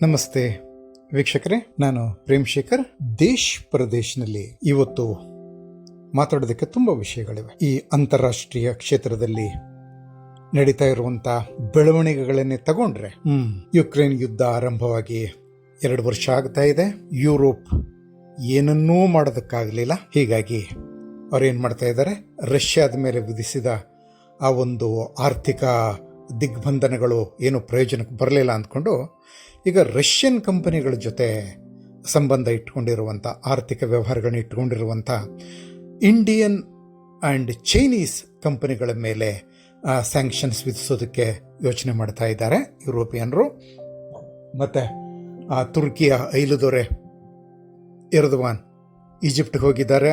ನಮಸ್ತೆ ವೀಕ್ಷಕರೇ ನಾನು ಪ್ರೇಮ್ ಶೇಖರ್ ದೇಶ್ ಪ್ರದೇಶನಲ್ಲಿ ಇವತ್ತು ಮಾತಾಡೋದಕ್ಕೆ ತುಂಬಾ ವಿಷಯಗಳಿವೆ. ಈ ಅಂತಾರಾಷ್ಟ್ರೀಯ ಕ್ಷೇತ್ರದಲ್ಲಿ ನಡೀತಾ ಇರುವಂತ ಬೆಳವಣಿಗೆಗಳನ್ನೇ ತಗೊಂಡ್ರೆ ಹ್ಮ್. ಯುಕ್ರೇನ್ ಯುದ್ಧ ಆರಂಭವಾಗಿ ಎರಡು ವರ್ಷ ಆಗ್ತಾ ಇದೆ. ಯುರೋಪ್ ಏನನ್ನೂ ಮಾಡೋದಕ್ಕಾಗಲಿಲ್ಲ. ಹೀಗಾಗಿ ಅವ್ರೇನು ಮಾಡ್ತಾ ಇದ್ದಾರೆ? ರಷ್ಯಾದ ಮೇಲೆ ವಿಧಿಸಿದ ಆ ಒಂದು ಆರ್ಥಿಕ ದಿಗ್ಬಂಧನಗಳು ಏನು ಪ್ರಯೋಜನಕ್ಕೆ ಬರಲಿಲ್ಲ ಅಂದ್ಕೊಂಡು ಈಗ ರಷ್ಯನ್ ಕಂಪನಿಗಳ ಜೊತೆ ಸಂಬಂಧ ಇಟ್ಕೊಂಡಿರುವಂಥ, ಆರ್ಥಿಕ ವ್ಯವಹಾರಗಳನ್ನ ಇಟ್ಕೊಂಡಿರುವಂಥ ಇಂಡಿಯನ್ ಆ್ಯಂಡ್ ಚೈನೀಸ್ ಕಂಪನಿಗಳ ಮೇಲೆ ಸ್ಯಾಂಕ್ಷನ್ಸ್ ವಿಧಿಸೋದಕ್ಕೆ ಯೋಚನೆ ಮಾಡ್ತಾ ಇದ್ದಾರೆ ಯುರೋಪಿಯನ್ರು. ಮತ್ತು ತುರ್ಕಿಯ ಐಲುದೊರೆ ಎರ್ದವಾನ್ ಈಜಿಪ್ಟ್ಗೆ ಹೋಗಿದ್ದಾರೆ.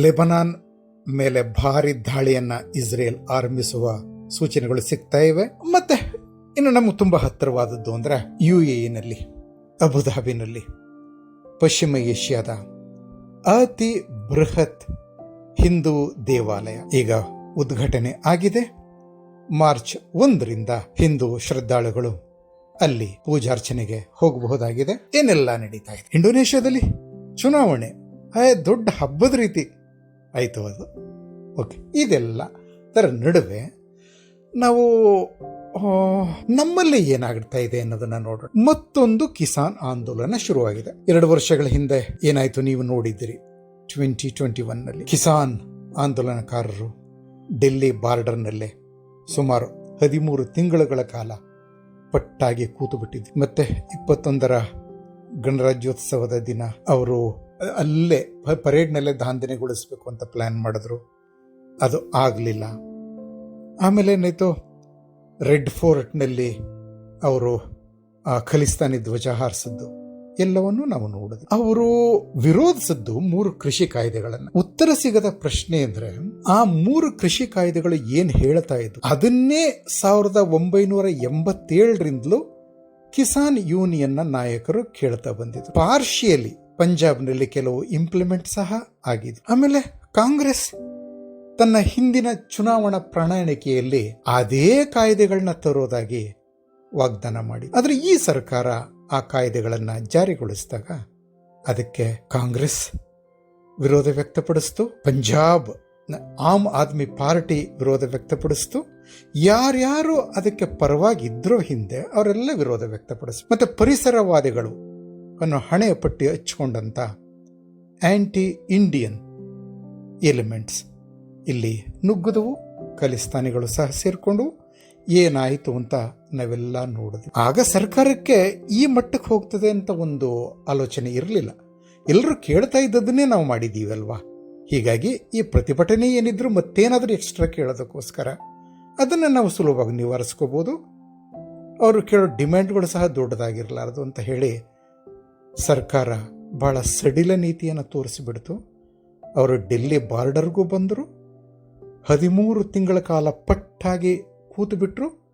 ಲೆಬನಾನ್ ಮೇಲೆ ಭಾರಿ ದಾಳಿಯನ್ನ ಇಸ್ರೇಲ್ ಆರಂಭಿಸುವ ಸೂಚನೆಗಳು ಸಿಗ್ತಾ ಇವೆ. ಮತ್ತೆ ಇನ್ನು ನಮಗೆ ತುಂಬ ಹತ್ತಿರವಾದದ್ದು ಅಂದರೆ ಯು ಎನಲ್ಲಿ ಅಬುಧಾಬಿನಲ್ಲಿ, ಪಶ್ಚಿಮ ಏಷ್ಯಾದ ಅತಿ ಬೃಹತ್ ಹಿಂದೂ ದೇವಾಲಯ. ಈಗ ಉದ್ಘಾಟನೆ ಆಗಿದೆ. ಮಾರ್ಚ್ ಒಂದರಿಂದ ಹಿಂದೂ ಶ್ರದ್ಧಾಳುಗಳು ಅಲ್ಲಿ ಪೂಜಾರ್ಚನೆಗೆ ಹೋಗಬಹುದಾಗಿದೆ. ಏನೆಲ್ಲ ನಡೀತಾ ಇದೆ? ಇಂಡೋನೇಷ್ಯಾದಲ್ಲಿ ಚುನಾವಣೆ. ದೊಡ್ಡ ಹಬ್ಬದ ರೀತಿ ಆಯಿತು ಅದು. ಓಕೆ ಇದೆಲ್ಲ ಅದರ ನಡುವೆ ನಾವು ನಮ್ಮಲ್ಲಿ ಏನಾಗ್ತಾ ಇದೆ ಅನ್ನೋದನ್ನ ನೋಡೋಣ ಮತ್ತೊಂದು ಕಿಸಾನ್ ಆಂದೋಲನ ಶುರುವಾಗಿದೆ. ಎರಡು ವರ್ಷಗಳ ಹಿಂದೆ ಏನಾಯ್ತು ನೀವು ನೋಡಿದ್ದೀರಿ? ಟ್ವೆಂಟಿ ಟ್ವೆಂಟಿ ಒನ್ನಲ್ಲಿ ಕಿಸಾನ್ ಆಂದೋಲನಕಾರರು ಡೆಲ್ಲಿ ಬಾರ್ಡರ್ನಲ್ಲೇ ಸುಮಾರು ಹದಿಮೂರು ತಿಂಗಳುಗಳ ಕಾಲ ಪಟ್ಟಾಗಿ ಕೂತು ಬಿಟ್ಟಿದ್ವಿ ಮತ್ತೆ ಇಪ್ಪತ್ತೊಂದರ ಗಣರಾಜ್ಯೋತ್ಸವದ ದಿನ ಅವರು ಅಲ್ಲೇ ಪರೇಡ್ನಲ್ಲೇ ದಾಂಧನೆಗೊಳಿಸ್ಬೇಕು ಅಂತ ಪ್ಲಾನ್ ಮಾಡಿದ್ರು. ಅದು ಆಗಲಿಲ್ಲ. ಆಮೇಲೆ ಏನಾಯ್ತು? ರೆಡ್ ಫೋರ್ಟ್ನಲ್ಲಿ ಅವರು, ಆ, ಖಲಿಸ್ತಾನಿ ಧ್ವಜ ಹಾರಿಸಿದ್ದು. ಎಲ್ಲವನ್ನೂ ನಾವು ನೋಡಿದ್ವಿ. ಅವರು ವಿರೋಧಿಸಿದ್ದು ಮೂರು ಕೃಷಿ ಕಾಯ್ದೆಗಳನ್ನು. ಉತ್ತರ ಸಿಗದ ಪ್ರಶ್ನೆ ಅಂದ್ರೆ ಆ ಮೂರು ಕೃಷಿ ಕಾಯ್ದೆಗಳು ಏನ್ ಹೇಳ್ತಾ ಇದ್ದು ಅದನ್ನೇ ಸಾವಿರದ ಒಂಬೈನೂರ ಎಂಬತ್ತೇಳರಿಂದಲೂ ಕಿಸಾನ್ ಯೂನಿಯನ್ನ ನಾಯಕರು ಕೇಳ್ತಾ ಬಂದಿದ್ರು. ಪಾರ್ಶಿಯಲಿ ಪಂಜಾಬ್ನಲ್ಲಿ ಕೆಲವು ಇಂಪ್ಲಿಮೆಂಟ್ ಸಹ ಆಗಿದೆ ಆಮೇಲೆ ಕಾಂಗ್ರೆಸ್ ತನ್ನ ಹಿಂದಿನ ಚುನಾವಣಾ ಪ್ರಣಾಳಿಕೆಯಲ್ಲಿ ಅದೇ ಕಾಯ್ದೆಗಳನ್ನ ತರೋದಾಗಿ ವಾಗ್ದಾನ ಮಾಡಿ. ಆದರೆ ಈ ಸರ್ಕಾರ ಆ ಕಾಯ್ದೆಗಳನ್ನ ಜಾರಿಗೊಳಿಸಿದಾಗ ಅದಕ್ಕೆ ಕಾಂಗ್ರೆಸ್ ವಿರೋಧ ವ್ಯಕ್ತಪಡಿಸ್ತು. ಪಂಜಾಬ್ ಆಮ್ ಆದ್ಮಿ ಪಾರ್ಟಿ ವಿರೋಧ ವ್ಯಕ್ತಪಡಿಸ್ತು. ಯಾರ್ಯಾರು ಅದಕ್ಕೆ ಪರವಾಗಿದ್ರೋ ಹಿಂದೆ ಅವರೆಲ್ಲ ವಿರೋಧ ವ್ಯಕ್ತಪಡಿಸ್ತು. ಮತ್ತೆ ಪರಿಸರವಾದಿಗಳು ಅನ್ನೋ ಹಣೆಯ ಪಟ್ಟಿ ಹಚ್ಕೊಂಡಂಥ ಆ್ಯಂಟಿ ಇಂಡಿಯನ್ ಎಲಿಮೆಂಟ್ಸ್ ಇಲ್ಲಿ ನುಗ್ಗುದವು ಖಲಿಸ್ತಾನಿಗಳು ಸಹ ಸೇರ್ಕೊಂಡು ಏನಾಯಿತು ಅಂತ ನಾವೆಲ್ಲ ನೋಡಿದ್ವಿ. ಆಗ ಸರ್ಕಾರಕ್ಕೆ ಈ ಮಟ್ಟಕ್ಕೆ ಹೋಗ್ತದೆ ಅಂತ ಒಂದು ಆಲೋಚನೆ ಇರಲಿಲ್ಲ. ಎಲ್ಲರೂ ಕೇಳ್ತಾ ಇದ್ದದನ್ನೇ ನಾವು ಮಾಡಿದ್ದೀವಿ ಅಲ್ವಾ ಹೀಗಾಗಿ ಈ ಪ್ರತಿಭಟನೆ ಏನಿದ್ರು ಮತ್ತೇನಾದರೂ ಎಕ್ಸ್ಟ್ರಾ ಕೇಳೋದಕ್ಕೋಸ್ಕರ ಅದನ್ನು ನಾವು ಸುಲಭವಾಗಿ ನಿವಾರಿಸ್ಕೋಬೋದು. ಅವರು ಕೇಳೋ ಡಿಮ್ಯಾಂಡ್ಗಳು ಸಹ ದೊಡ್ಡದಾಗಿರಲಾರದು ಅಂತ ಹೇಳಿ ಸರ್ಕಾರ ಭಾಳ ಸಡಿಲ ನೀತಿಯನ್ನು ತೋರಿಸಿಬಿಡ್ತು. ಅವರು ಡೆಲ್ಲಿ ಬಾರ್ಡರ್ಗೂ ಬಂದರು. ಹದಿಮೂರು ತಿಂಗಳ ಕಾಲ ಪಟ್ಟಾಗಿ ಕೂತು ಬಿಟ್ರು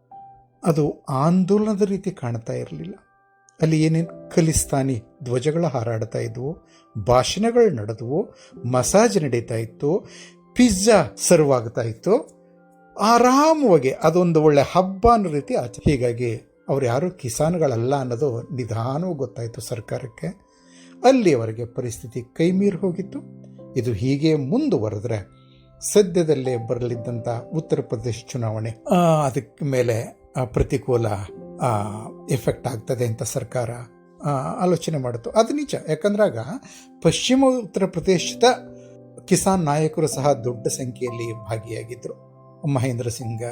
ಅದು ಆಂದೋಲನದ ರೀತಿ ಕಾಣ್ತಾ ಇರಲಿಲ್ಲ. ಅಲ್ಲಿ ಏನೇನು ಖಲಿಸ್ತಾನಿ ಧ್ವಜಗಳು ಹಾರಾಡ್ತಾ ಇದ್ವು, ಭಾಷಣಗಳು ನಡೆದವು, ಮಸಾಜ್ ನಡೀತಾ ಇತ್ತು, ಪಿಜ್ಜಾ ಸರ್ವ್ ಆಗ್ತಾ ಇತ್ತು. ಆರಾಮವಾಗಿ ಅದೊಂದು ಒಳ್ಳೆ ಹಬ್ಬ ಅನ್ನೋ ರೀತಿ ಆಚೆ ಹೀಗಾಗಿ ಅವ್ರು ಯಾರು ಕಿಸಾನ್ಗಳಲ್ಲ ಅನ್ನೋದು ನಿಧಾನವೂ ಗೊತ್ತಾಯಿತು ಸರ್ಕಾರಕ್ಕೆ. ಅಲ್ಲಿಯವರೆಗೆ ಪರಿಸ್ಥಿತಿ ಕೈ ಮೀರಿ ಹೋಗಿತ್ತು. ಇದು ಹೀಗೆ ಮುಂದುವರೆದ್ರೆ ಸದ್ಯದಲ್ಲೇ ಬರಲಿದ್ದಂಥ ಉತ್ತರ ಪ್ರದೇಶ ಚುನಾವಣೆ. ಅದಕ್ಕೆ ಮೇಲೆ ಪ್ರತಿಕೂಲ ಎಫೆಕ್ಟ್ ಆಗ್ತದೆ ಅಂತ ಸರ್ಕಾರ ಆಲೋಚನೆ ಮಾಡಿತು ಅದು ನಿಜ. ಯಾಕಂದ್ರಾಗ ಪಶ್ಚಿಮ ಉತ್ತರ ಪ್ರದೇಶದ ಕಿಸಾನ್ ನಾಯಕರು ಸಹ ದೊಡ್ಡ ಸಂಖ್ಯೆಯಲ್ಲಿ ಭಾಗಿಯಾಗಿದ್ದರು ಮಹೇಂದ್ರ ಸಿಂಗ್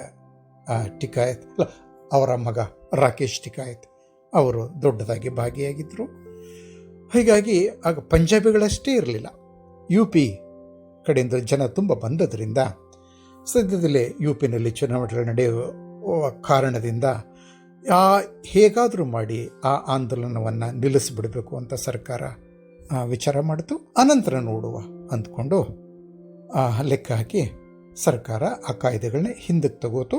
ಟಿಕಾಯತ್, ಅಲ್ಲ, ಅವರ ಮಗ ರಾಕೇಶ್ ಟಿಕಾಯತ್, ಅವರು ದೊಡ್ಡದಾಗಿ ಭಾಗಿಯಾಗಿದ್ದರು ಹೀಗಾಗಿ ಆಗ ಪಂಜಾಬಿಗಳಷ್ಟೇ ಇರಲಿಲ್ಲ. ಯು ಪಿ ಕಡೆಯಿಂದ ಜನ ತುಂಬ ಬಂದದ್ರಿಂದ ಸದ್ಯದಲ್ಲೇ ಯು ಪಿನಲ್ಲಿ ಚುನಾವಣೆಗಳು ನಡೆಯುವ ಕಾರಣದಿಂದ ಆ ಹೇಗಾದರೂ ಮಾಡಿ ಆ ಆಂದೋಲನವನ್ನು ನಿಲ್ಲಿಸಿಬಿಡಬೇಕು ಅಂತ ಸರ್ಕಾರ ವಿಚಾರ ಮಾಡಿತು. ಅನಂತರ ನೋಡುವ ಅಂದ್ಕೊಂಡು ಲೆಕ್ಕ ಹಾಕಿ ಸರ್ಕಾರ ಆ ಕಾಯ್ದೆಗಳನ್ನ ಹಿಂದಕ್ಕೆ ತಗೋತು.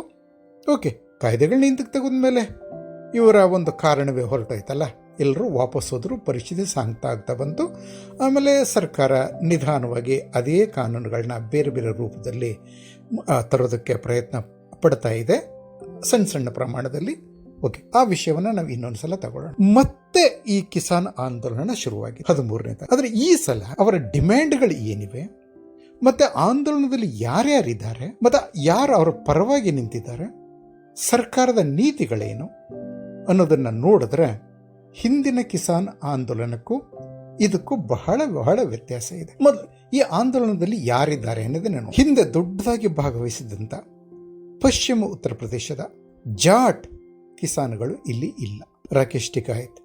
ಓಕೆ ಕಾಯ್ದೆಗಳನ್ನ ಹಿಂದಕ್ಕೆ ತೆಗೆದ್ಮೇಲೆ ಇವರ ಒಂದು ಕಾರಣವೇ ಹೊರಟೋಯ್ತಲ್ಲ. ಎಲ್ಲರೂ ವಾಪಸ್ ಹೋದರೂ ಪರಿಸ್ಥಿತಿ ಸಾಗ್ತಾ ಆಗ್ತಾ ಬಂತು. ಆಮೇಲೆ ಸರ್ಕಾರ ನಿಧಾನವಾಗಿ ಅದೇ ಕಾನೂನುಗಳನ್ನ ಬೇರೆ ಬೇರೆ ರೂಪದಲ್ಲಿ ತರೋದಕ್ಕೆ ಪ್ರಯತ್ನ ಪಡ್ತಾ ಇದೆ ಸಣ್ಣ ಸಣ್ಣ ಪ್ರಮಾಣದಲ್ಲಿ. ಓಕೆ, ಆ ವಿಷಯವನ್ನು ನಾವು ಇನ್ನೊಂದು ಸಲ ತಗೊಳ್ಳೋಣ. ಮತ್ತೆ ಈ ಕಿಸಾನ್ ಆಂದೋಲನ ಶುರುವಾಗಿದೆ, ಹದಿಮೂರನೇ ಆದ್ರೆ ಈ ಸಲ ಅವರ ಡಿಮ್ಯಾಂಡ್ಗಳು ಏನಿವೆ? ಮತ್ತೆ ಆಂದೋಲನದಲ್ಲಿ ಯಾರ್ಯಾರಿದ್ದಾರೆ? ಮತ್ತೆ ಯಾರು ಅವರ ಪರವಾಗಿ ನಿಂತಿದ್ದಾರೆ? ಸರ್ಕಾರದ ನೀತಿಗಳೇನು? ಅನ್ನೋದನ್ನ ನೋಡಿದ್ರೆ ಹಿಂದಿನ ಕಿಸಾನ್ ಆಂದೋಲನಕ್ಕೂ ಇದಕ್ಕೂ ಬಹಳ ಬಹಳ ವ್ಯತ್ಯಾಸ ಇದೆ. ಮೊದಲು ಈ ಆಂದೋಲನದಲ್ಲಿ ಯಾರಿದ್ದಾರೆ ಅನ್ನೋದನ್ನ ನಾನು ಹಿಂದೆ ದೊಡ್ಡದಾಗಿ ಭಾಗವಹಿಸಿದಂತ ಪಶ್ಚಿಮ ಉತ್ತರ ಪ್ರದೇಶದ ಜಾಟ್ ಕಿಸಾನ್ಗಳು ಇಲ್ಲಿ ಇಲ್ಲ. ರಾಕೇಶ್ ಟಿಕಾಯತ್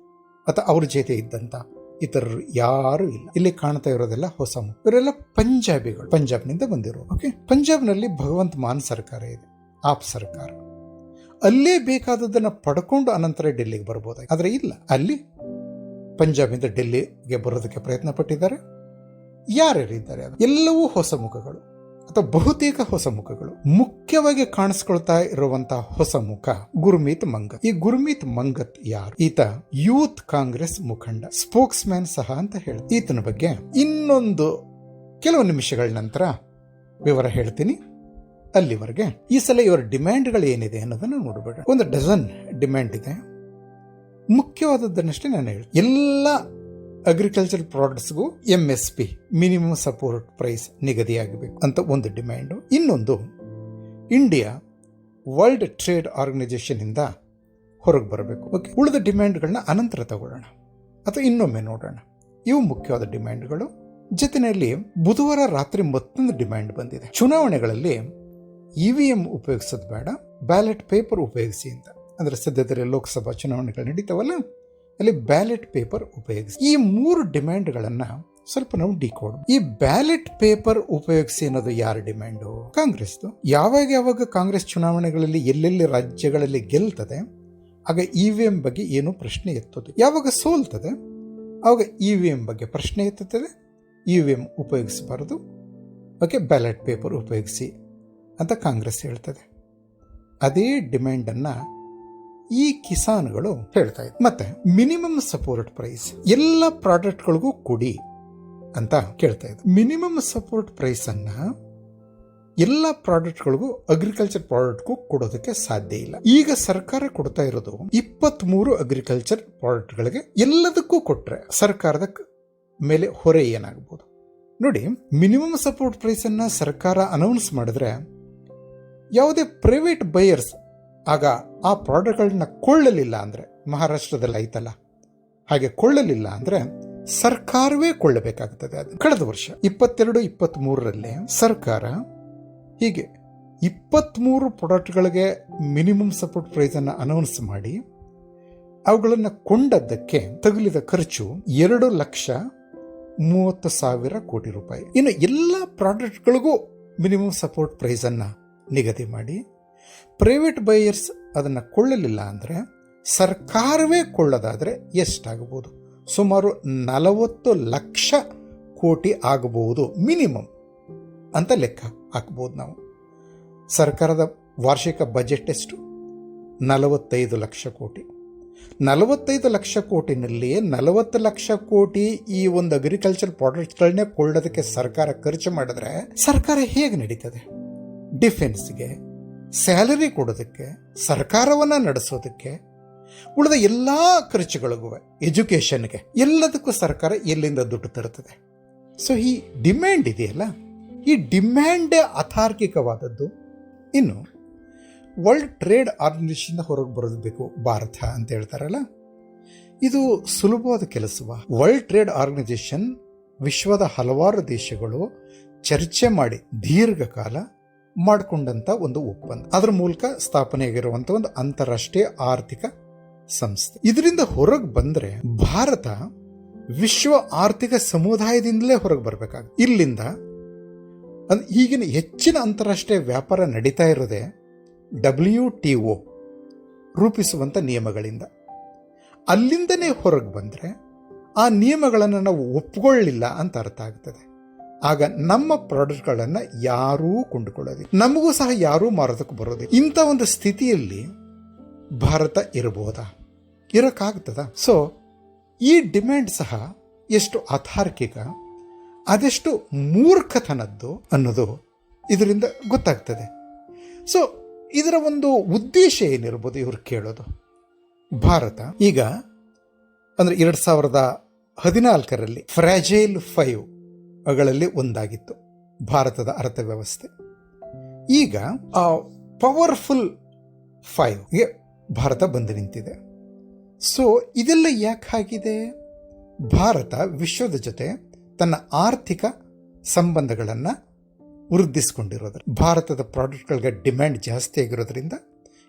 ಅಥವಾ ಅವ್ರ ಜೊತೆ ಇದ್ದಂತ ಇತರರು ಯಾರು ಇಲ್ಲ. ಇಲ್ಲಿ ಕಾಣ್ತಾ ಇರೋದೆಲ್ಲ ಹೊಸ ಇವರೆಲ್ಲ ಪಂಜಾಬಿಗಳು. ಪಂಜಾಬ್ನಿಂದ ಬಂದಿರೋ ಓಕೆ ಪಂಜಾಬ್ನಲ್ಲಿ ಭಗವಂತ ಮಾನ್ ಸರ್ಕಾರ ಇದೆ. ಆಪ್ ಸರ್ಕಾರ. ಅಲ್ಲೇ ಬೇಕಾದದನ್ನ ಪಡ್ಕೊಂಡು ಅನಂತರ ಡೆಲ್ಲಿಗೆ ಬರ್ಬೋದಾಗಿ. ಆದರೆ ಇಲ್ಲ. ಅಲ್ಲಿ ಪಂಜಾಬಿಂದ ಡೆಲ್ಲಿಗೆ ಬರೋದಕ್ಕೆ ಪ್ರಯತ್ನ ಪಟ್ಟಿದ್ದಾರೆ ಯಾರ್ಯಾರಿದ್ದಾರೆ ಎಲ್ಲವೂ ಹೊಸ ಮುಖಗಳು. ಅಥವಾ ಬಹುತೇಕ ಹೊಸ ಮುಖಗಳು. ಮುಖ್ಯವಾಗಿ ಕಾಣಿಸ್ಕೊಳ್ತಾ ಇರುವಂತಹ ಹೊಸ ಮುಖ ಗುರ್ಮೀತ್ ಮಂಗತ್. ಈ ಗುರ್ಮೀತ್ ಮಂಗತ್ ಯಾರು? ಈತ ಯೂತ್ ಕಾಂಗ್ರೆಸ್ ಮುಖಂಡ ಸ್ಪೋಕ್ಸ್ ಮ್ಯಾನ್ ಸಹ ಅಂತ ಹೇಳಿ ಈತನ ಬಗ್ಗೆ ಇನ್ನೊಂದು ಕೆಲವು ನಿಮಿಷಗಳ ನಂತರ ವಿವರ ಹೇಳ್ತೀನಿ. ಅಲ್ಲಿವರೆಗೆ ಈ ಸಲ ಇವರ ಡಿಮ್ಯಾಂಡ್ಗಳು ಏನಿದೆ ಅನ್ನೋದನ್ನ ನೋಡಬೇಡ. ಒಂದು ಡಜನ್ ಡಿಮ್ಯಾಂಡ್ ಇದೆ. ಮುಖ್ಯವಾದದ್ದನ್ನಷ್ಟೇ ನಾನು ಹೇಳಿ ಎಲ್ಲ agriculture ಪ್ರಾಡಕ್ಟ್ಸ್ಗೂ M S P minimum support price ನಿಗದಿಯಾಗಬೇಕು ಅಂತ ಒಂದು ಡಿಮ್ಯಾಂಡು ಇನ್ನೊಂದು ಇಂಡಿಯಾ ವರ್ಲ್ಡ್ ಟ್ರೇಡ್ ಆರ್ಗನೈಸೇಷನ್ ಇಂದ ಹೊರಗೆ ಬರಬೇಕು. ಓಕೆ ಉಳಿದ ಡಿಮ್ಯಾಂಡ್ಗಳನ್ನ ಅನಂತರ ತಗೊಳ್ಳೋಣ. ಅಥವಾ ಇನ್ನೊಮ್ಮೆ ನೋಡೋಣ. ಇವು ಮುಖ್ಯವಾದ ಡಿಮ್ಯಾಂಡ್ಗಳು ಜೊತೆಯಲ್ಲಿ ಬುಧವಾರ ರಾತ್ರಿ ಮತ್ತೊಂದು ಡಿಮ್ಯಾಂಡ್ ಬಂದಿದೆ. ಚುನಾವಣೆಗಳಲ್ಲಿ ಇ ವಿ ಎಂ ಉಪಯೋಗಿಸೋದು ಬೇಡ, ಬ್ಯಾಲೆಟ್ ಪೇಪರ್ ಉಪಯೋಗಿಸಿ ಅಂತ. ಅಂದ್ರೆ ಸದ್ಯದಲ್ಲಿ ಲೋಕಸಭಾ ಚುನಾವಣೆಗಳು ನಡೀತಾವಲ್ಲ, ಅಲ್ಲಿ ಬ್ಯಾಲೆಟ್ ಪೇಪರ್ ಉಪಯೋಗಿಸಿ. ಈ ಮೂರು ಡಿಮ್ಯಾಂಡ್ಗಳನ್ನು ಸ್ವಲ್ಪ ನಾವು ಡಿಕೋಡ್. ಈ ಬ್ಯಾಲೆಟ್ ಪೇಪರ್ ಉಪಯೋಗಿಸಿ ಅನ್ನೋದು ಯಾರ ಡಿಮ್ಯಾಂಡು? ಕಾಂಗ್ರೆಸ್ದು. ಯಾವಾಗ ಯಾವಾಗ ಕಾಂಗ್ರೆಸ್ ಚುನಾವಣೆಗಳಲ್ಲಿ ಎಲ್ಲೆಲ್ಲಿ ರಾಜ್ಯಗಳಲ್ಲಿ ಗೆಲ್ತದೆ, ಆಗ ಇ ವಿ ಎಂ ಬಗ್ಗೆ ಏನು ಪ್ರಶ್ನೆ ಎತ್ತೋದು ಯಾವಾಗ ಸೋಲ್ತದೆ, ಆವಾಗ ಇ ವಿ ಎಂ ಬಗ್ಗೆ ಪ್ರಶ್ನೆ ಎತ್ತುತ್ತದೆ ಇ ವಿ ಎಂ ಉಪಯೋಗಿಸಬಾರದು. ಓಕೆ, ಬ್ಯಾಲೆಟ್ ಪೇಪರ್ ಉಪಯೋಗಿಸಿ. ಅಂತ ಕಾಂಗ್ರೆಸ್ ಹೇಳ್ತದೆ. ಅದೇ ಡಿಮ್ಯಾಂಡನ್ನು ಈ ಕಿಸಾನ್ಗಳು ಹೇಳ್ತಾ ಇದ್ದಾರೆ ಮತ್ತೆ ಮಿನಿಮಮ್ ಸಪೋರ್ಟ್ ಪ್ರೈಸ್ ಎಲ್ಲ ಪ್ರಾಡಕ್ಟ್ಗಳಿಗೂ ಕೊಡಿ ಅಂತ ಕೇಳ್ತಾ ಇದ್ದಾರೆ ಮಿನಿಮಮ್ ಸಪೋರ್ಟ್ ಪ್ರೈಸ್ ಅನ್ನ ಎಲ್ಲ ಪ್ರಾಡಕ್ಟ್ಗಳಿಗೂ ಅಗ್ರಿಕಲ್ಚರ್ ಪ್ರಾಡಕ್ಟ್ಗೂ ಕೊಡೋದಕ್ಕೆ ಸಾಧ್ಯ ಇಲ್ಲ. ಈಗ ಸರ್ಕಾರ ಕೊಡ್ತಾ ಇರೋದು ಇಪ್ಪತ್ತ್ ಮೂರು ಅಗ್ರಿಕಲ್ಚರ್ ಪ್ರಾಡಕ್ಟ್ಗಳಿಗೆ ಎಲ್ಲದಕ್ಕೂ ಕೊಟ್ಟರೆ ಸರ್ಕಾರದ ಮೇಲೆ ಹೊರೆ ಏನಾಗಬಹುದು ನೋಡಿ, ಮಿನಿಮಮ್ ಸಪೋರ್ಟ್ ಪ್ರೈಸ್ ಅನ್ನ ಸರ್ಕಾರ ಅನೌನ್ಸ್ ಮಾಡಿದ್ರೆ ಯಾವುದೇ ಪ್ರೈವೇಟ್ ಬೈಯರ್ಸ್ ಆಗ ಆ ಪ್ರಾಡಕ್ಟ್ಗಳನ್ನ ಕೊಳ್ಳಲಿಲ್ಲ ಅಂದರೆ, ಮಹಾರಾಷ್ಟ್ರದಲ್ಲಿ ಐತಲ್ಲ ಹಾಗೆ ಕೊಳ್ಳಲಿಲ್ಲ ಅಂದರೆ ಸರ್ಕಾರವೇ ಕೊಳ್ಳಬೇಕಾಗುತ್ತದೆ ಅದು. ಕಳೆದ ವರ್ಷ ಇಪ್ಪತ್ತೆರಡು ಇಪ್ಪತ್ತ್ಮೂರರಲ್ಲಿ ಸರ್ಕಾರ ಹೀಗೆ ಇಪ್ಪತ್ತ್ಮೂರು ಪ್ರಾಡಕ್ಟ್ಗಳಿಗೆ ಮಿನಿಮಮ್ ಸಪೋರ್ಟ್ ಪ್ರೈಸ್ ಅನ್ನು ಅನೌನ್ಸ್ ಮಾಡಿ, ಅವುಗಳನ್ನು ಕೊಂಡದ್ದಕ್ಕೆ ತಗುಲಿದ ಖರ್ಚು ಎರಡು ಲಕ್ಷ ಮೂವತ್ತು ಸಾವಿರ ಕೋಟಿ ರೂಪಾಯಿ. ಇನ್ನು ಎಲ್ಲ ಪ್ರಾಡಕ್ಟ್ಗಳಿಗೂ ಮಿನಿಮಮ್ ಸಪೋರ್ಟ್ ಪ್ರೈಸ್ ಅನ್ನ ನಿಗದಿ ಮಾಡಿ. ಪ್ರೈವೇಟ್ ಬೈಯರ್ಸ್ ಅದನ್ನು ಕೊಳ್ಳಲಿಲ್ಲ ಅಂದರೆ ಸರ್ಕಾರವೇ ಕೊಳ್ಳೋದಾದರೆ ಎಷ್ಟಾಗ್ಬೋದು ಸುಮಾರು ನಲವತ್ತು ಲಕ್ಷ ಕೋಟಿ ಆಗಬಹುದು ಮಿನಿಮಮ್ ಅಂತ ಲೆಕ್ಕ ಹಾಕ್ಬೋದು ನಾವು. ಸರ್ಕಾರದ ವಾರ್ಷಿಕ ಬಜೆಟ್ ಎಷ್ಟು? ನಲವತ್ತೈದು ಲಕ್ಷ ಕೋಟಿ. ನಲವತ್ತೈದು ಲಕ್ಷ ಕೋಟಿನಲ್ಲಿ ನಲವತ್ತು ಲಕ್ಷ ಕೋಟಿ ಈ ಒಂದು ಅಗ್ರಿಕಲ್ಚರ್ ಪ್ರಾಡಕ್ಟ್ಗಳನ್ನೇ ಕೊಳ್ಳೋದಕ್ಕೆ ಸರ್ಕಾರ ಖರ್ಚು ಮಾಡಿದ್ರೆ ಸರ್ಕಾರ ಹೇಗೆ ನಡೀತದೆ? ಡಿಫೆನ್ಸ್ಗೆ ಸ್ಯಾಲರಿ ಕೊಡೋದಕ್ಕೆ, ಸರ್ಕಾರವನ್ನು ನಡೆಸೋದಕ್ಕೆ ಉಳಿದ ಎಲ್ಲ ಖರ್ಚುಗಳಿಗೂ ಎಜುಕೇಷನ್ಗೆ ಎಲ್ಲದಕ್ಕೂ ಸರ್ಕಾರ ಎಲ್ಲಿಂದ ದುಡ್ಡು ತರುತ್ತದೆ ಸೊ ಈ ಡಿಮ್ಯಾಂಡ್ ಇದೆಯಲ್ಲ, ಈ ಡಿಮ್ಯಾಂಡೇ ಅಥಾರ್ಕಿಕವಾದದ್ದು. ಇನ್ನು, ವರ್ಲ್ಡ್ ಟ್ರೇಡ್ ಆರ್ಗನೈಸೇಷನ್ ಹೊರಗೆ ಬರಬೇಕು ಭಾರತ ಅಂತ ಹೇಳ್ತಾರಲ್ಲ. ಇದು ಸುಲಭವಾದ ಕೆಲಸವ. ವರ್ಲ್ಡ್ ಟ್ರೇಡ್ ಆರ್ಗನೈಸೇಷನ್ ವಿಶ್ವದ ಹಲವಾರು ದೇಶಗಳು ಚರ್ಚೆ ಮಾಡಿ, ದೀರ್ಘಕಾಲ ಮಾಡಿಕೊಂಡಂತ ಒಂದು ಒಪ್ಪಂದ. ಅದರ ಮೂಲಕ ಸ್ಥಾಪನೆಯಾಗಿರುವಂತ ಒಂದು ಅಂತಾರಾಷ್ಟ್ರೀಯ ಆರ್ಥಿಕ ಸಂಸ್ಥೆ. ಇದರಿಂದ ಹೊರಗೆ ಬಂದ್ರೆ ಭಾರತ ವಿಶ್ವ ಆರ್ಥಿಕ ಸಮುದಾಯದಿಂದಲೇ ಹೊರಗೆ ಬರಬೇಕಾಗುತ್ತೆ ಇಲ್ಲಿಂದ ಅಂದ್ರೆ ಈಗಿನ ಹೆಚ್ಚಿನ ಅಂತಾರಾಷ್ಟ್ರೀಯ ವ್ಯಾಪಾರ ನಡೀತಾ ಇರೋದೆ ಡಬ್ಲ್ಯೂ ಟಿ ಒ ರೂಪಿಸುವಂತ ನಿಯಮಗಳಿಂದ. ಅಲ್ಲಿಂದನೇ ಹೊರಗೆ ಬಂದ್ರೆ ಆ ನಿಯಮಗಳನ್ನು ನಾವು ಒಪ್ಕೊಳ್ಳಿಲ್ಲ ಅಂತ ಅರ್ಥ ಆಗ್ತದೆ. ಆಗ ನಮ್ಮ ಪ್ರಾಡಕ್ಟ್ಗಳನ್ನು ಯಾರೂ ಕೊಂಡುಕೊಳ್ಳೋದಿಲ್ಲ. ನಮಗೂ ಸಹ ಯಾರೂ ಮಾರೋದಕ್ಕೆ ಬರೋದಿಲ್ಲ. ಇಂಥ ಒಂದು ಸ್ಥಿತಿಯಲ್ಲಿ ಭಾರತ ಇರಬಹುದಾ? ಇರೋಕ್ಕಾಗ್ತದ? ಸೊ ಈ ಡಿಮ್ಯಾಂಡ್ ಸಹ ಎಷ್ಟು ಅತಾರ್ಕಿಕ ಅದೆಷ್ಟು ಮೂರ್ಖತನದ್ದು ಅನ್ನೋದು ಇದರಿಂದ ಗೊತ್ತಾಗ್ತದೆ. ಸೊ ಇದರ ಒಂದು ಉದ್ದೇಶ ಏನಿರ್ಬೋದು ಇವರು ಕೇಳೋದು? ಭಾರತ ಈಗ, ಅಂದ್ರೆ ಎರಡು ಸಾವಿರದ ಹದಿನಾಲ್ಕರಲ್ಲಿ ಫ್ರ್ಯಾಜೈಲ್ ಫೈವ್ ಅಗಳಲ್ಲಿ ಒಂದಾಗಿತ್ತು, ಭಾರತದ ಅರ್ಥವ್ಯವಸ್ಥೆ. ಈಗ ಆ ಪವರ್ಫುಲ್ ಫೈವ್ಗೆ ಭಾರತ ಬಂದು ನಿಂತಿದೆ. ಸೊ ಇದೆಲ್ಲ ಯಾಕೆ ಆಗಿದೆ? ಭಾರತ ವಿಶ್ವದ ಜೊತೆ ತನ್ನ ಆರ್ಥಿಕ ಸಂಬಂಧಗಳನ್ನು ವೃದ್ಧಿಸ್ಕೊಂಡಿರೋದ್ರ ಭಾರತದ ಪ್ರಾಡಕ್ಟ್ಗಳಿಗೆ ಡಿಮ್ಯಾಂಡ್ ಜಾಸ್ತಿ ಆಗಿರೋದ್ರಿಂದ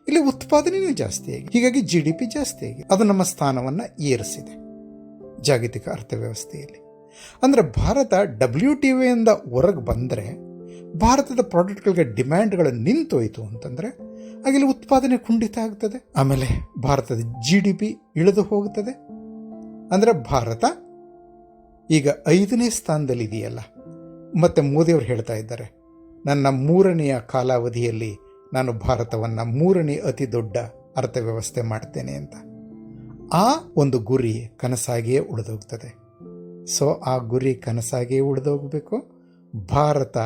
ಇಲ್ಲಿ ಉತ್ಪಾದನೆಯೂ ಜಾಸ್ತಿ ಆಗಿ, ಹೀಗಾಗಿ ಜಿ ಡಿ ಪಿ ಜಾಸ್ತಿ ಆಗಿ ಅದು ನಮ್ಮ ಸ್ಥಾನವನ್ನು ಏರಿಸಿದೆ. ಜಾಗತಿಕ ಅರ್ಥವ್ಯವಸ್ಥೆಯಲ್ಲಿ. ಅಂದರೆ ಭಾರತ ಡಬ್ಲ್ಯೂ ಟಿ ವಿಯಿಂದ ಹೊರಗೆ ಬಂದರೆ ಭಾರತದ ಪ್ರಾಡಕ್ಟ್ಗಳಿಗೆ ಡಿಮ್ಯಾಂಡ್ಗಳು ನಿಂತೋಯ್ತು ಅಂತಂದರೆ ಆಗಿಲ್ಲಿ ಉತ್ಪಾದನೆ ಕುಂಠಿತ ಆಗ್ತದೆ. ಆಮೇಲೆ ಭಾರತದ ಜಿ ಡಿ ಪಿ ಇಳಿದು ಹೋಗುತ್ತದೆ ಅಂದರೆ ಭಾರತ ಈಗ ಐದನೇ ಸ್ಥಾನದಲ್ಲಿ ಇದೆಯಲ್ಲ ಮತ್ತು ಮೋದಿಯವರು ಹೇಳ್ತಾ ಇದ್ದಾರೆ, ನನ್ನ ಮೂರನೆಯ ಕಾಲಾವಧಿಯಲ್ಲಿ ನಾನು ಭಾರತವನ್ನು ಮೂರನೇ ಅತಿ ದೊಡ್ಡ ಅರ್ಥವ್ಯವಸ್ಥೆ ಮಾಡ್ತೇನೆ ಅಂತ. ಆ ಒಂದು ಗುರಿ ಕನಸಾಗಿಯೇ ಉಳಿದೋಗ್ತದೆ. ಸೊ ಆ ಗುರಿ ಕನಸಾಗೇ ಉಳಿದೋಗಬೇಕು. ಭಾರತ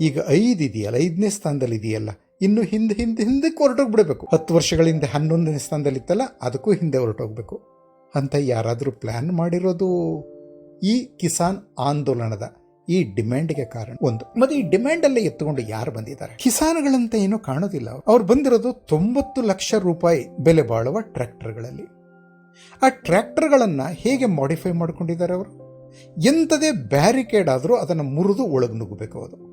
ಈಗ ಐದು ಇದೆಯಲ್ಲ, ಐದನೇ ಸ್ಥಾನದಲ್ಲಿ ಇದೆಯಲ್ಲ, ಇನ್ನು ಹಿಂದೆ ಹಿಂದೆ ಹಿಂದಕ್ಕೆ ಹೊರಟೋಗ್ಬಿಡ್ಬೇಕು. ಹತ್ತು ವರ್ಷಗಳಿಂದ ಹನ್ನೊಂದನೇ ಸ್ಥಾನದಲ್ಲಿತ್ತಲ್ಲ, ಅದಕ್ಕೂ ಹಿಂದೆ ಹೊರಟೋಗ್ಬೇಕು. ಅಂತ ಯಾರಾದರೂ ಪ್ಲ್ಯಾನ್ ಮಾಡಿರೋದು ಈ ಕಿಸಾನ್ ಆಂದೋಲನದ ಈ ಡಿಮ್ಯಾಂಡ್ಗೆ ಕಾರಣ ಒಂದು. ಮತ್ತೆ ಈ ಡಿಮ್ಯಾಂಡ್ ಅಲ್ಲೇ ಎತ್ತುಕೊಂಡು ಯಾರು ಬಂದಿದ್ದಾರೆ? ಕಿಸಾನ್ಗಳಂತ ಏನೂ ಕಾಣೋದಿಲ್ಲ ಅವ್ರು. ಬಂದಿರೋದು ತೊಂಬತ್ತು ಲಕ್ಷ ರೂಪಾಯಿ ಬೆಲೆ ಬಾಳುವ ಟ್ರ್ಯಾಕ್ಟರ್ಗಳಲ್ಲಿ. ಆ ಟ್ರ್ಯಾಕ್ಟರ್ಗಳನ್ನು ಹೇಗೆ ಮಾಡಿಫೈ ಮಾಡ್ಕೊಂಡಿದ್ದಾರೆ ಅವರು? ಎಂಥದೇ ಬ್ಯಾರಿಕೇಡ್ ಆದರೂ ಅದನ್ನು ಮುರಿದು ಒಳಗೆ ನುಗ್ಗಬೇಕು ಅದು.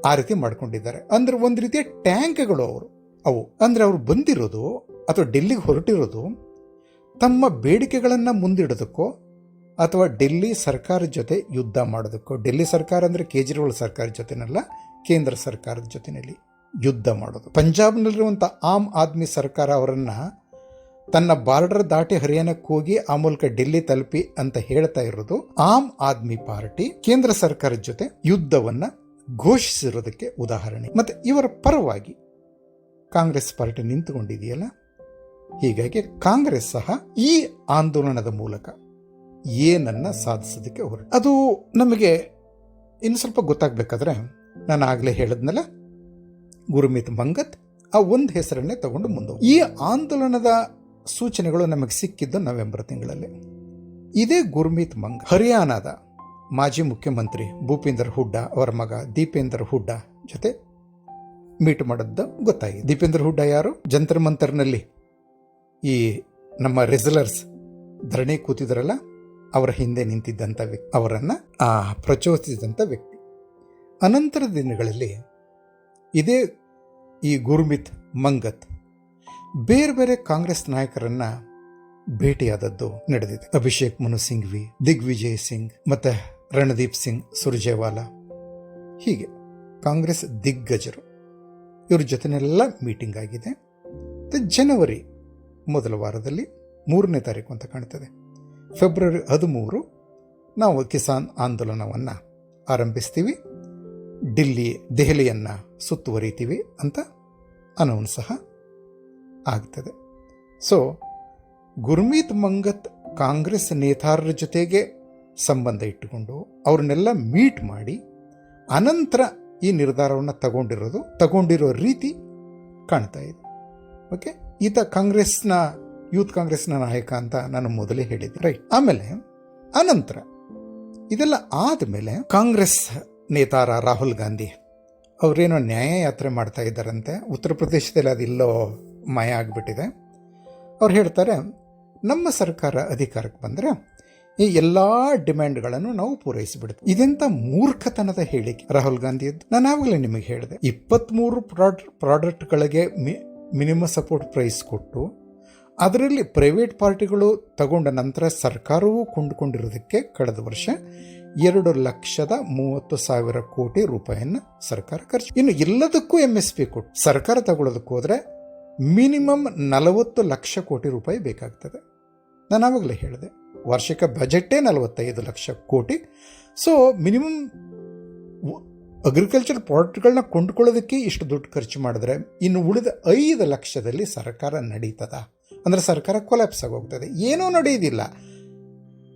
ಆ ರೀತಿ ಮಾಡ್ಕೊಂಡಿದ್ದಾರೆ. ಅಂದ್ರೆ ಒಂದು ರೀತಿಯ ಟ್ಯಾಂಕ್ಗಳು ಅವರು. ಅವು ಅಂದರೆ ಅವರು ಬಂದಿರೋದು ಅಥವಾ ಡೆಲ್ಲಿಗೆ ಹೊರಟಿರೋದು ತಮ್ಮ ಬೇಡಿಕೆಗಳನ್ನು ಮುಂದಿಡೋದಕ್ಕೋ ಅಥವಾ ಡೆಲ್ಲಿ ಸರ್ಕಾರದ ಜೊತೆ ಯುದ್ಧ ಮಾಡೋದಕ್ಕೋ. ಡೆಲ್ಲಿ ಸರ್ಕಾರ ಅಂದರೆ ಕೇಜ್ರಿವಾಲ್ ಸರ್ಕಾರದ ಜೊತೆನಲ್ಲ, ಕೇಂದ್ರ ಸರ್ಕಾರದ ಜೊತೆಯಲ್ಲಿ ಯುದ್ಧ ಮಾಡೋದು. ಪಂಜಾಬ್ನಲ್ಲಿರುವಂಥ ಆಮ್ ಆದ್ಮಿ ಸರ್ಕಾರ ಅವರನ್ನು ತನ್ನ ಬಾರ್ಡರ್ ದಾಟಿ ಹರಿಯಾಣಕ್ಕೆ ಹೋಗಿ ಆ ಮೂಲಕ ಡೆಲ್ಲಿ ತಲುಪಿ ಅಂತ ಹೇಳ್ತಾ ಇರೋದು ಆಮ್ ಆದ್ಮಿ ಪಾರ್ಟಿ, ಕೇಂದ್ರ ಸರ್ಕಾರದ ಜೊತೆ ಯುದ್ಧವನ್ನ ಘೋಷಿಸಿರೋದಕ್ಕೆ ಉದಾಹರಣೆ. ಮತ್ತೆ ಇವರ ಪರವಾಗಿ ಕಾಂಗ್ರೆಸ್ ಪಾರ್ಟಿ ನಿಂತುಕೊಂಡಿದೆಯಲ್ಲ? ಹೀಗಾಗಿ ಕಾಂಗ್ರೆಸ್ ಸಹ ಈ ಆಂದೋಲನದ ಮೂಲಕ ಏನನ್ನ ಸಾಧಿಸೋದಕ್ಕೆ ಹೊರಟು. ಅದು ನಮಗೆ ಇನ್ನು ಸ್ವಲ್ಪ ಗೊತ್ತಾಗಬೇಕಾದ್ರೆ ನಾನು ಆಗಲೇ ಹೇಳಿದ್ನಲ್ಲ, ಗುರುಮಿತ್ ಮಂಗತ್ ಆ ಒಂದು ಹೆಸರನ್ನೇ ತಗೊಂಡು ಮುಂದೆ ಈ ಆಂದೋಲನದ ಸೂಚನೆಗಳು ನಮಗೆ ಸಿಕ್ಕಿದ್ದು ನವೆಂಬರ್ ತಿಂಗಳಲ್ಲಿ. ಇದೇ ಗುರ್ಮೀತ್ ಮಂಗ್. ಹರಿಯಾಣದ ಮಾಜಿ ಮುಖ್ಯಮಂತ್ರಿ ಭೂಪೇಂದರ್ ಹುಡ್ಡಾ ಅವರ ಮಗ ದೀಪೇಂದರ್ ಹುಡ್ಡಾ ಜೊತೆ ಮೀಟ್ ಮಾಡಿದ್ದು ಗೊತ್ತಾಗಿದೆ. ದೀಪೇಂದರ್ ಹುಡ್ಡಾ ಯಾರು? ಜಂತರ್ ಮಂತರ್ನಲ್ಲಿ ಈ ನಮ್ಮ ರೆಸಲರ್ಸ್ ಧರಣಿ ಕೂತಿದ್ರಲ್ಲ, ಅವರ ಹಿಂದೆ ನಿಂತಿದ್ದಂಥ ವ್ಯಕ್ತಿ ಅವರನ್ನು ಪ್ರಚೋದಿಸಿದಂಥ ವ್ಯಕ್ತಿ. ಅನಂತರ ದಿನಗಳಲ್ಲಿ ಇದೇ ಈ ಗುರ್ಮಿತ್ ಮಂಗತ್ ಬೇರೆ ಬೇರೆ ಕಾಂಗ್ರೆಸ್ ನಾಯಕರನ್ನ ಭೇಟಿಯಾದದ್ದು ನಡೆದಿದೆ. ಅಭಿಷೇಕ್ ಮನು ಸಿಂಘ್ವಿ, ದಿಗ್ವಿಜಯ್ ಸಿಂಗ್ ಮತ್ತೆ ರಣದೀಪ್ ಸಿಂಗ್ ಸುರ್ಜೇವಾಲಾ. ಹೀಗೆ ಕಾಂಗ್ರೆಸ್ ದಿಗ್ಗಜರು ಇವ್ರ ಜೊತೆನೆಲ್ಲ ಮೀಟಿಂಗ್ ಆಗಿದೆ. ಜನವರಿ ಮೊದಲ ವಾರದಲ್ಲಿ ಮೂರನೇ ತಾರೀಕು ಅಂತ ಕಾಣ್ತದೆ. ಫೆಬ್ರವರಿ ಹದಿಮೂರು ನಾವು ಕಿಸಾನ್ ಆಂದೋಲನವನ್ನು ಆರಂಭಿಸ್ತೀವಿ. ಡಿಲ್ಲಿ ದೆಹಲಿಯನ್ನು ಸುತ್ತುವರಿತೀವಿ ಅಂತ ಅನೌನ್ಸ್ ಸಹ ಆಗ್ತದೆ. ಸೊ ಗುರ್ಮೀತ್ ಮಂಗತ್ ಕಾಂಗ್ರೆಸ್ ನೇತಾರರ ಜೊತೆಗೆ ಸಂಬಂಧ ಇಟ್ಟುಕೊಂಡು ಅವ್ರನ್ನೆಲ್ಲ ಮೀಟ್ ಮಾಡಿ ಅನಂತರ ಈ ನಿರ್ಧಾರವನ್ನು ತಗೊಂಡಿರೋದು, ತಗೊಂಡಿರೋ ರೀತಿ ಕಾಣ್ತಾ ಇದೆ. ಓಕೆ ಈತ ಕಾಂಗ್ರೆಸ್ನ, ಯೂತ್ ಕಾಂಗ್ರೆಸ್ನ ನಾಯಕ ಅಂತ ನಾನು ಮೊದಲೇ ಹೇಳಿದ್ದೆ. ರೈಟ್ ಆಮೇಲೆ ಅನಂತರ ಇದೆಲ್ಲ ಆದಮೇಲೆ ಕಾಂಗ್ರೆಸ್ ನೇತಾರ ರಾಹುಲ್ ಗಾಂಧಿ ಅವರೇನೋ ನ್ಯಾಯ ಯಾತ್ರೆ ಮಾಡ್ತಾ ಇದ್ದಾರಂತೆ. ಉತ್ತರ ಪ್ರದೇಶದಲ್ಲಿ ಅದಿಲ್ಲೋ ಮಾಯ ಆಗಿಬಿಟ್ಟಿದೆ. ಅವ್ರು ಹೇಳ್ತಾರೆ, ನಮ್ಮ ಸರ್ಕಾರ ಅಧಿಕಾರಕ್ಕೆ ಬಂದರೆ ಈ ಎಲ್ಲ ಡಿಮ್ಯಾಂಡ್ಗಳನ್ನು ನಾವು ಪೂರೈಸಿಬಿಡುತ್ತೆ ಇದೆಂತ ಮೂರ್ಖತನದ ಹೇಳಿಕೆ. ರಾಹುಲ್ ಗಾಂಧಿಯದ್ದು. ನಾನು ಆವಾಗಲೇ ನಿಮಗೆ ಹೇಳಿದೆ ಇಪ್ಪತ್ತ್ಮೂರು ಪ್ರಾಡ್, ಪ್ರಾಡಕ್ಟ್ಗಳಿಗೆ ಮಿ, ಮಿನಿಮಮ್ ಸಪೋರ್ಟ್ ಪ್ರೈಸ್ ಕೊಟ್ಟು, ಅದರಲ್ಲಿ ಪ್ರೈವೇಟ್ ಪಾರ್ಟಿಗಳು ತಗೊಂಡ ನಂತರ ಸರ್ಕಾರವೂ ಕೊಂಡುಕೊಂಡಿರೋದಕ್ಕೆ ಕಳೆದ ವರ್ಷ ಎರಡು ಲಕ್ಷದ ಮೂವತ್ತು ಸಾವಿರ ಕೋಟಿ ರೂಪಾಯಿಯನ್ನು ಸರ್ಕಾರ ಖರ್ಚು. ಇನ್ನು ಎಲ್ಲದಕ್ಕೂ ಎಂ ಎಸ್ ಪಿ ಕೊಟ್ಟು, ಸರ್ಕಾರ ತಗೊಳ್ಳೋದಕ್ಕೆ ಹೋದರೆ ಮಿನಿಮಮ್ ನಲವತ್ತು ಲಕ್ಷ ಕೋಟಿ ರೂಪಾಯಿ ಬೇಕಾಗ್ತದೆ. ನಾನು ಆವಾಗಲೇ ಹೇಳಿದೆ, ವಾರ್ಷಿಕ ಬಜೆಟೇ ನಲವತ್ತೈದು ಲಕ್ಷ ಕೋಟಿ. ಸೊ ಮಿನಿಮಮ್ ಅಗ್ರಿಕಲ್ಚರ್ ಪ್ರಾಡಕ್ಟ್ಗಳನ್ನ ಕೊಂಡ್ಕೊಳ್ಳೋದಕ್ಕೆ ಇಷ್ಟು ದುಡ್ಡು ಖರ್ಚು ಮಾಡಿದ್ರೆ ಇನ್ನು ಉಳಿದ ಐದು ಲಕ್ಷದಲ್ಲಿ ಸರ್ಕಾರ ನಡೀತದ? ಅಂದರೆ ಸರ್ಕಾರ ಕೊಲ್ಯಾಪ್ಸ್ ಆಗೋಗ್ತದೆ. ಏನೂ ನಡೆಯೋದಿಲ್ಲ.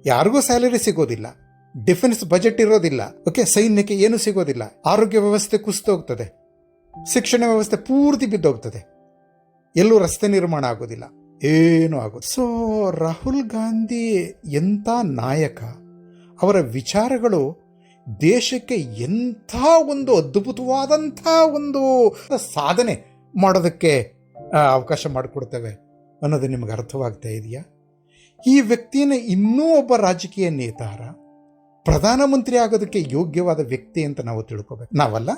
ಯಾರಿಗೂ ಸ್ಯಾಲರಿ ಸಿಗೋದಿಲ್ಲ. ಡಿಫೆನ್ಸ್ ಬಜೆಟ್ ಇರೋದಿಲ್ಲ. ಓಕೆ ಸೈನ್ಯಕ್ಕೆ ಏನು ಸಿಗೋದಿಲ್ಲ. ಆರೋಗ್ಯ ವ್ಯವಸ್ಥೆ ಕುಸಿದೋಗ್ತದೆ ಶಿಕ್ಷಣ ವ್ಯವಸ್ಥೆ ಪೂರ್ತಿ ಬಿದ್ದೋಗ್ತದೆ. ಎಲ್ಲೂ ರಸ್ತೆ ನಿರ್ಮಾಣ ಆಗೋದಿಲ್ಲ. ಏನೂ ಆಗೋದು. ಸೊ ರಾಹುಲ್ ಗಾಂಧಿ ಎಂಥ ನಾಯಕ, ಅವರ ವಿಚಾರಗಳು ದೇಶಕ್ಕೆ ಎಂಥ ಒಂದು ಅದ್ಭುತವಾದಂಥ ಒಂದು ಸಾಧನೆ ಮಾಡೋದಕ್ಕೆ ಅವಕಾಶ ಮಾಡಿಕೊಡ್ತೇವೆ ಅನ್ನೋದು ನಿಮಗೆ ಅರ್ಥವಾಗ್ತಾ ಇದೆಯಾ? ಈ ವ್ಯಕ್ತಿಯನ್ನು ಇನ್ನೂ ಒಬ್ಬ ರಾಜಕೀಯ ನೇತಾರ, ಪ್ರಧಾನಮಂತ್ರಿ ಆಗೋದಕ್ಕೆ ಯೋಗ್ಯವಾದ ವ್ಯಕ್ತಿ ಅಂತ ನಾವು ತಿಳ್ಕೊಬೇಕು. ನಾವಲ್ಲ?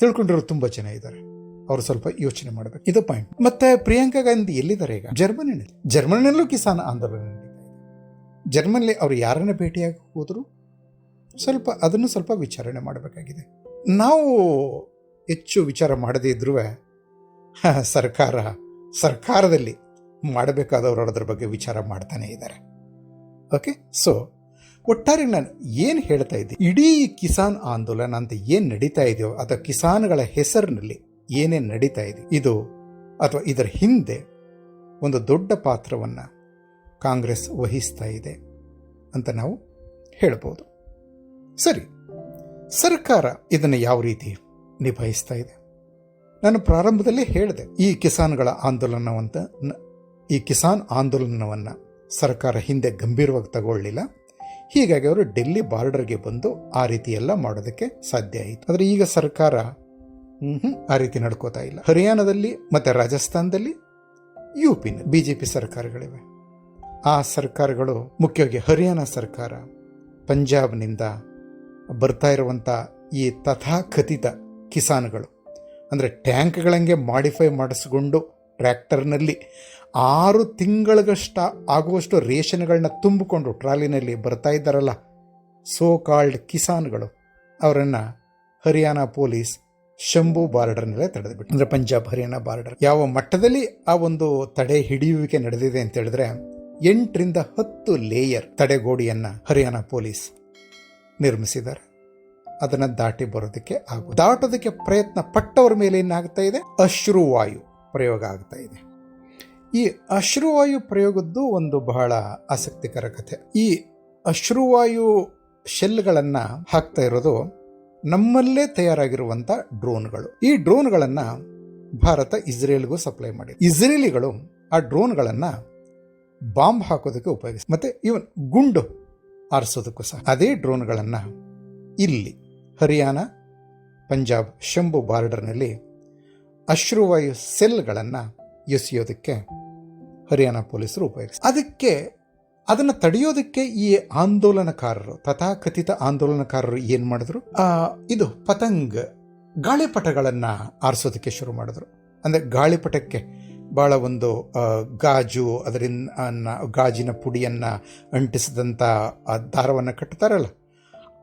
ತಿಳ್ಕೊಂಡಿರೋರು ತುಂಬ ಜನ ಇದ್ದಾರೆ. ಅವರು ಸ್ವಲ್ಪ ಯೋಚನೆ ಮಾಡಬೇಕು. ಇದು ಪಾಯಿಂಟ್ ಮತ್ತೆ ಪ್ರಿಯಾಂಕಾ ಗಾಂಧಿ ಎಲ್ಲಿದ್ದಾರೆ ಈಗ? ಜರ್ಮನಿನಲ್ಲಿ ಜರ್ಮನಿನಲ್ಲೂ ಕಿಸಾನ್ ಆಂದೋಲನ ಜರ್ಮನಿಲಿ ಅವರು ಯಾರನ್ನ ಭೇಟಿಯಾಗಿ ಹೋದ್ರು? ಸ್ವಲ್ಪ ಅದನ್ನು ಸ್ವಲ್ಪ ವಿಚಾರಣೆ ಮಾಡಬೇಕಾಗಿದೆ. ನಾವು ಹೆಚ್ಚು ವಿಚಾರ ಮಾಡದೇ ಇದ್ರೂ ಸರ್ಕಾರ, ಸರ್ಕಾರದಲ್ಲಿ ಮಾಡಬೇಕಾದವರು ಅದರ ಬಗ್ಗೆ ವಿಚಾರ ಮಾಡ್ತಾನೆ ಇದ್ದಾರೆ. ಓಕೆ ಸೊ ಒಟ್ಟಾರೆ ನಾನು ಏನು ಹೇಳ್ತಾ ಇದ್ದೆ ಇಡೀ ಕಿಸಾನ್ ಆಂದೋಲನ ಅಂತ ಏನು ನಡೀತಾ ಇದೆಯೋ ಅಥವಾ ಕಿಸಾನ್ಗಳ ಹೆಸರಿನಲ್ಲಿ ಏನೇನು ನಡೀತಾ ಇದೆ, ಇದು ಅಥವಾ ಇದರ ಹಿಂದೆ ಒಂದು ದೊಡ್ಡ ಪಾತ್ರವನ್ನು ಕಾಂಗ್ರೆಸ್ ವಹಿಸ್ತಾ ಇದೆ ಅಂತ ನಾವು ಹೇಳ್ಬೋದು. ಸರಿ, ಸರ್ಕಾರ ಇದನ್ನು ಯಾವ ರೀತಿ ನಿಭಾಯಿಸ್ತಾ ಇದೆ? ನಾನು ಪ್ರಾರಂಭದಲ್ಲೇ ಹೇಳಿದೆ, ಈ ಕಿಸಾನ್ಗಳ ಆಂದೋಲನವಂತ ಈ ಕಿಸಾನ್ ಆಂದೋಲನವನ್ನು ಸರ್ಕಾರ ಹಿಂದೆ ಗಂಭೀರವಾಗಿ ತಗೊಳ್ಳಿಲ್ಲ. ಹೀಗಾಗಿ ಅವರು ಡೆಲ್ಲಿ ಬಾರ್ಡರ್ಗೆ ಬಂದು ಆ ರೀತಿ ಎಲ್ಲ ಮಾಡೋದಕ್ಕೆ ಸಾಧ್ಯ ಆಯಿತು. ಆದರೆ ಈಗ ಸರ್ಕಾರ ಆ ರೀತಿ ನಡ್ಕೋತಾ ಇಲ್ಲ. ಹರಿಯಾಣದಲ್ಲಿ ಮತ್ತೆ ರಾಜಸ್ಥಾನದಲ್ಲಿ ಯು ಪಿನ ಬಿ ಜೆ ಪಿ ಸರ್ಕಾರಗಳಿವೆ. ಆ ಸರ್ಕಾರಗಳು ಮುಖ್ಯವಾಗಿ ಹರಿಯಾಣ ಸರ್ಕಾರ ಪಂಜಾಬ್ನಿಂದ ಬರ್ತಾ ಇರುವಂಥ ಈ ತಥಾಕಥಿತ ಕಿಸಾನ್ಗಳು, ಅಂದರೆ ಟ್ಯಾಂಕ್ಗಳಂಗೆ ಮಾಡಿಫೈ ಮಾಡಿಸ್ಕೊಂಡು ಟ್ರ್ಯಾಕ್ಟರ್ನಲ್ಲಿ ಆರು ತಿಂಗಳಿಗಷ್ಟ ಆಗುವಷ್ಟು ರೇಷನ್ಗಳನ್ನ ತುಂಬಿಕೊಂಡು ಟ್ರಾಲಿನಲ್ಲಿ ಬರ್ತಾ ಇದ್ದಾರಲ್ಲ ಸೋ ಕಾಲ್ಡ್ ಕಿಸಾನ್ಗಳು, ಅವರನ್ನು ಹರಿಯಾಣ ಪೊಲೀಸ್ ಶಂಭು ಬಾರ್ಡರ್ನಲ್ಲೇ ತಡೆದುಬಿಟ್ಟು ಅಂದರೆ ಪಂಜಾಬ್ ಹರಿಯಾಣ ಬಾರ್ಡರ್. ಯಾವ ಮಟ್ಟದಲ್ಲಿ ಆ ಒಂದು ತಡೆ ಹಿಡಿಯುವಿಕೆ ನಡೆದಿದೆ ಅಂತ ಹೇಳಿದ್ರೆ, ಎಂಟರಿಂದ ಹತ್ತು ಲೇಯರ್ ತಡೆಗೋಡಿಯನ್ನು ಹರಿಯಾಣ ಪೊಲೀಸ್ ನಿರ್ಮಿಸಿದ್ದಾರೆ. ಅದನ್ನು ದಾಟಿ ಬರೋದಕ್ಕೆ ಆಗು ದಾಟೋದಕ್ಕೆ ಪ್ರಯತ್ನ ಪಟ್ಟವರ ಮೇಲೆ ಏನಾಗ್ತಾ ಇದೆ? ಅಶ್ರುವಾಯು ಪ್ರಯೋಗ ಆಗ್ತಾ ಇದೆ. ಈ ಅಶ್ರುವಾಯು ಪ್ರಯೋಗದ್ದು ಒಂದು ಬಹಳ ಆಸಕ್ತಿಕರ ಕಥೆ. ಈ ಅಶ್ರುವಾಯು ಶೆಲ್ಗಳನ್ನು ಹಾಕ್ತಾ ಇರೋದು ನಮ್ಮಲ್ಲೇ ತಯಾರಾಗಿರುವಂಥ ಡ್ರೋನ್ಗಳು. ಈ ಡ್ರೋನ್ಗಳನ್ನು ಭಾರತ ಇಸ್ರೇಲ್ಗೂ ಸಪ್ಲೈ ಮಾಡಿದೆ. ಇಸ್ರೇಲಿಗಳು ಆ ಡ್ರೋನ್ಗಳನ್ನು ಬಾಂಬ್ ಹಾಕೋದಕ್ಕೆ ಉಪಯೋಗಿಸಿ ಮತ್ತೆ ಇವನ್ ಗುಂಡು ಆರಿಸೋದಕ್ಕೂ ಸಹ. ಅದೇ ಡ್ರೋನ್ಗಳನ್ನು ಇಲ್ಲಿ ಹರಿಯಾಣ, ಪಂಜಾಬ್, ಶಂಭು ಬಾರ್ಡರ್ನಲ್ಲಿ ಅಶ್ರುವಾಯು ಸೆಲ್ಗಳನ್ನು ಎಸೆಯೋದಕ್ಕೆ ಹರಿಯಾಣ ಪೊಲೀಸರು ಉಪಯೋಗಿಸಿ ಅದಕ್ಕೆ ಅದನ್ನು ತಡೆಯೋದಕ್ಕೆ ಈ ಆಂದೋಲನಕಾರರು, ತಥಾಕಥಿತ ಆಂದೋಲನಕಾರರು ಏನು ಮಾಡಿದ್ರು? ಇದು ಪತಂಗ್ ಗಾಳಿಪಟಗಳನ್ನು ಆರಿಸೋದಕ್ಕೆ ಶುರು ಮಾಡಿದ್ರು. ಅಂದರೆ ಗಾಳಿಪಟಕ್ಕೆ ಭಾಳ ಒಂದು ಗಾಜು ಅದರಿಂದ ಗಾಜಿನ ಪುಡಿಯನ್ನು ಅಂಟಿಸಿದಂಥ ದಾರವನ್ನು ಕಟ್ತಾರಲ್ಲ.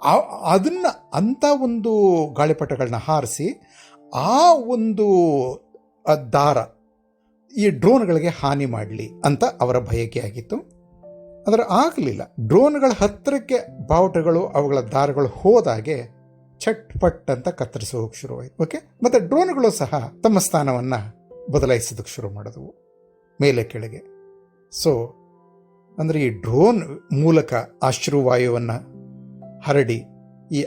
ಆ- ಅದನ್ನ ಅಂಥ ಒಂದು ಗಾಳಿಪಟಗಳನ್ನ ಹಾರಿಸಿ ಆ ಒಂದು ದಾರ ಈ ಡ್ರೋನ್ಗಳಿಗೆ ಹಾನಿ ಮಾಡಲಿ ಅಂತ ಅವರ ಬಯಕೆ ಆಗಿತ್ತು. ಆದರೆ ಆಗಲಿಲ್ಲ. ಡ್ರೋನ್ಗಳ ಹತ್ತಿರಕ್ಕೆ ಬಾವುಟಗಳು, ಅವುಗಳ ದಾರಗಳು ಹೋದಾಗೆ ಚಟ್ಪಟ್ ಅಂತ ಕತ್ತರಿಸೋಕೆ ಶುರುವಾಯಿತು. ಓಕೆ ಮತ್ತೆ ಡ್ರೋನ್ಗಳು ಸಹ ತಮ್ಮ ಸ್ಥಾನವನ್ನು ಬದಲಾಯಿಸೋದಕ್ಕೆ ಶುರು ಮಾಡಿದವು. ಮೇಲೆ ಕೆಳಗೆ. ಸೊ ಅಂದರೆ ಈ ಡ್ರೋನ್ ಮೂಲಕ ಆಶ್ರುವಾಯುವನ್ನು ಹರಡಿ ಈ